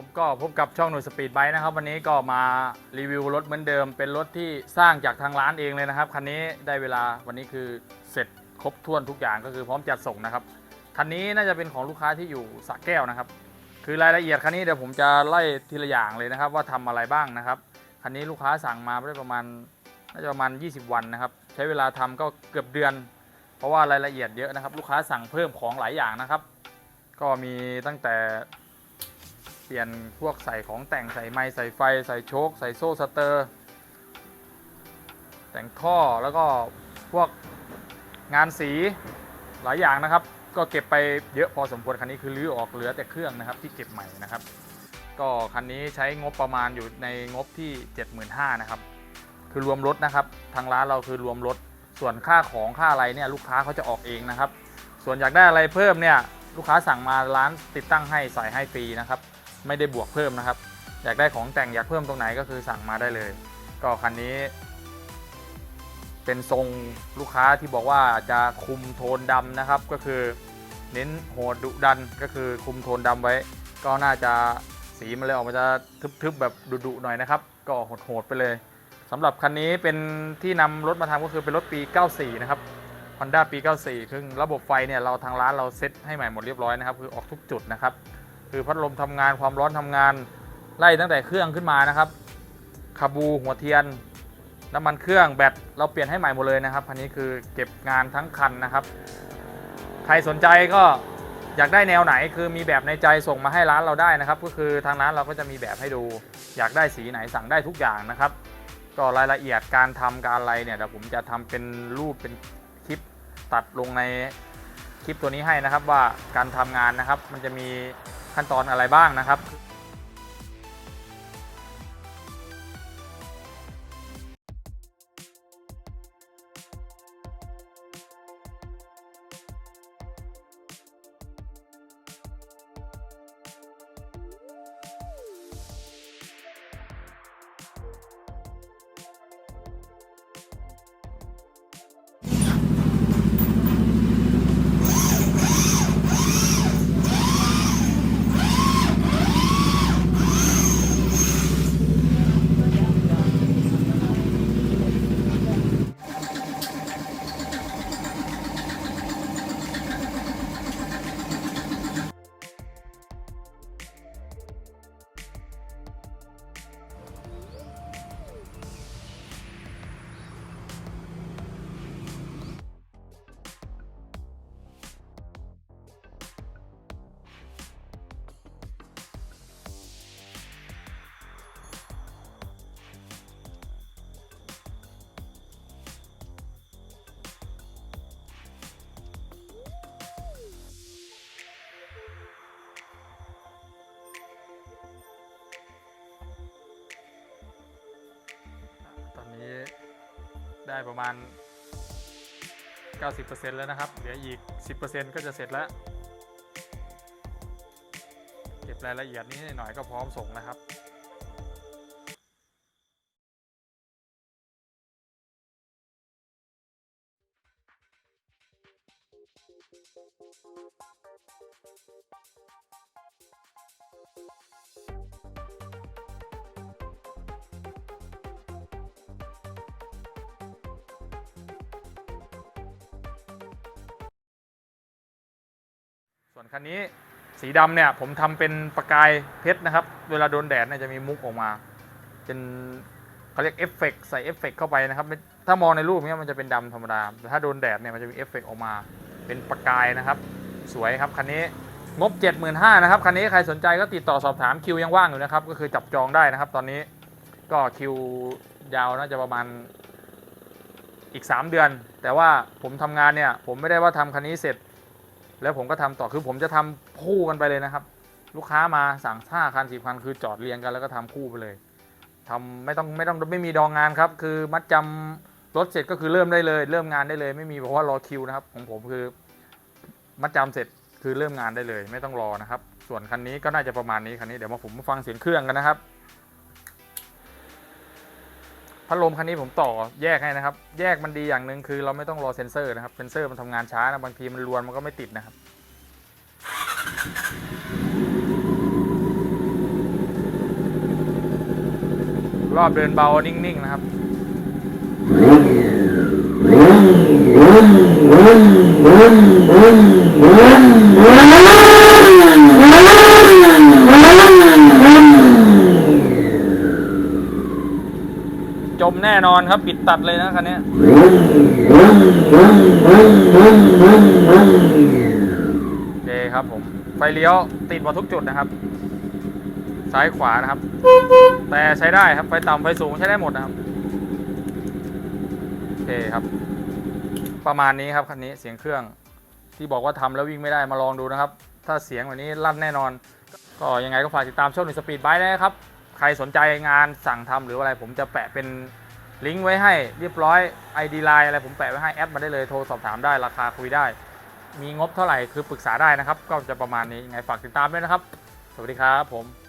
มก็พบกับช่องหน่วยสปีดไบค์นะครับ วันนี้ก็มารีวิวรถเหมือนเดิม เป็นรถที่สร้างจากทางร้านเองเลยนะครับคันนี้ได้เวลาวันนี้คือเสร็จครบถ้วนทุกอย่างก็คือพร้อมจัดส่งนะครับคันนี้น่าจะเป็นของลูกค้าที่อยู่สระแก้วนะครับ คือรายละเอียดคันนี้เดี๋ยวผมจะไล่ทีละอย่างเลยนะครับ ว่าทำอะไรบ้างนะครับคันนี้ลูกค้าสั่งมาได้ประมาณน่าจะประมาณ 20 วันนะครับ ใช้เวลาทำก็เกือบเดือน เพราะว่ารายละเอียดเยอะนะครับ ลูกค้าสั่งเพิ่มของหลายอย่างนะครับ ก็มีตั้งแต่ ปลี่ยนพวกใส่ของแต่งใส่ไม้ใส่ไฟ ใส่โชคใส่โซ่สเตอร์ แต่งท่อแล้วก็พวกงานสีหลายอย่างนะครับ ก็เก็บไปเยอะพอสมควรคันนี้คือรื้อออกเหลือแต่เครื่องนะครับที่เก็บใหม่นะครับ ก็คันนี้ใช้งบประมาณอยู่ในงบที่ 75,000นะครับคือรวมรถนะครับ ทางร้านเราคือรวมรถส่วนค่าของค่าอะไรเนี่ยลูกค้าเขาจะออกเองนะครับ ส่วนอยากได้อะไรเพิ่มเนี่ยลูกค้าสั่งมาร้านติดตั้งให้ใส่ให้ฟรีนะครับ ไม่ได้บวกเพิ่มนะครับ อยากได้ของแต่งอยากเพิ่มตรงไหนก็คือสั่งมาได้เลย ก็คันนี้ เป็นทรงลูกค้าที่บอกว่าจะคุมโทนดำนะครับ ก็คือเน้นโหดดุดันก็คือคุมโทนดำไว้ ก็น่าจะสีมันเลยออกมาจะทึบๆแบบดุๆหน่อยนะครับ ก็โหดๆไปเลยสำหรับคันนี้เป็นที่นำรถมาทำก็คือเป็นรถปี 94 นะครับ Honda ปี 94 ซึ่งระบบไฟเนี่ยเราทางร้านเราเซ็ตให้ใหม่หมดเรียบร้อยนะครับ คือออกทุกจุดนะครับ คือพัดลมทำงานความร้อนทำงาน ไล่ตั้งแต่เครื่องขึ้นมานะครับคาบูหัวเทียน น้ำมันเครื่องแบตเราเปลี่ยนให้ใหม่หมดเลยนะครับคันนี้คือเก็บงานทั้งคันนะครับ ใครสนใจก็อยากได้แนวไหนคือมีแบบในใจส่งมาให้ร้านเราได้นะครับ ก็คือทางร้านเราก็จะมีแบบให้ดู อยากได้สีไหนสั่งได้ทุกอย่างนะครับ ก็รายละเอียดการทำการอะไรเนี่ยเดี๋ยวผมจะทำเป็นรูปเป็นคลิปตัดลงในคลิปตัวนี้ให้นะครับว่าการทำงานนะครับ มันจะมี ขั้นตอนอะไรบ้างนะครับ นี้ได้ประมาณ 90%แล้วนะครับ เหลืออีก 10%ก็จะเสร็จแล้ว เก็บรายละเอียดนี้หน่อยก็พร้อมส่งนะครับ ส่วนคันนี้สีดำเนี่ยผมทำเป็นประกายเพชรนะครับ เวลาโดนแดดเนี่ยจะมีมุกออกมา เป็นเขาเรียกเอฟเฟกต์ใส่เอฟเฟกต์เข้าไปนะครับ ถ้ามองในรูปเนี้ยมันจะเป็นดำธรรมดา แต่ถ้าโดนแดดเนี่ยมันจะมีเอฟเฟกต์ออกมา เป็นประกายนะครับ สวยครับคันนี้งบ 75,000นะครับคันนี้ใครสนใจก็ติดต่อสอบถามคิวยังว่างอยู่นะครับ ก็คือจับจองได้นะครับ ตอนนี้ก็คิวยาวน่าจะประมาณอีก 3 เดือน แต่ว่าผมทำงานเนี่ยผมไม่ได้ว่าทำคันนี้เสร็จ แล้วผมก็ทำต่อคือผมจะทำคู่กันไปเลยนะครับ ลูกค้ามาสั่งห้าคันสี่คันคือจอดเรียงกันแล้วก็ทำคู่ไปเลยทำไม่ต้องไม่ต้องไม่มีดองงานครับ คือมัดจำรถเสร็จก็คือเริ่มได้เลย เริ่มงานได้เลย ไม่มีบอกว่ารอคิวนะครับ ของผมคือมัดจำเสร็จคือเริ่มงานได้เลย ไม่ต้องรอนะครับ ส่วนคันนี้ก็น่าจะประมาณนี้คันนี้เดี๋ยวมาผมมาฟังเสียงเครื่องกันนะครับ พัดลมคันนี้ผมต่อแยกให้นะครับ แยกมันดีอย่างหนึ่งคือเราไม่ต้องรอเซ็นเซอร์นะครับ เซ็นเซอร์มันทำงานช้านะบางทีมันรวนมันก็ไม่ติดนะครับ รอบเดินเบานิ่งๆนะครับ Woo! น่นอนครับ ปิดตัดเลยนะคันนี้โอเคครับผม ไฟเลี้ยวติดหมดทุกจุดนะครับ ซ้ายขวานะครับ แต่ใช้ได้ครับ ไฟต่ำไฟสูงใช้ได้หมดนะครับ โอเคครับ ประมาณนี้ครับคันนี้เสียงเครื่องที่บอกว่าทำแล้ววิ่งไม่ได้มาลองดูนะครับ ถ้าเสียงแบบนี้ลั่นแน่นอน ก็ยังไงก็ฝากติดตามช่องหนึ่งสปีดไบค์นะครับใครสนใจงานสั่งทำหรืออะไรผมจะแปะเป็น ลิงก์ไว้ให้เรียบร้อย ID Line อะไรผมแปะไว้ให้แอดมาได้เลยโทรสอบถามได้ราคาคุยได้ มีงบเท่าไหร่คือปรึกษาได้นะครับ ก็จะประมาณนี้ยังไงฝากติดตามด้วยนะครับ สวัสดีครับผม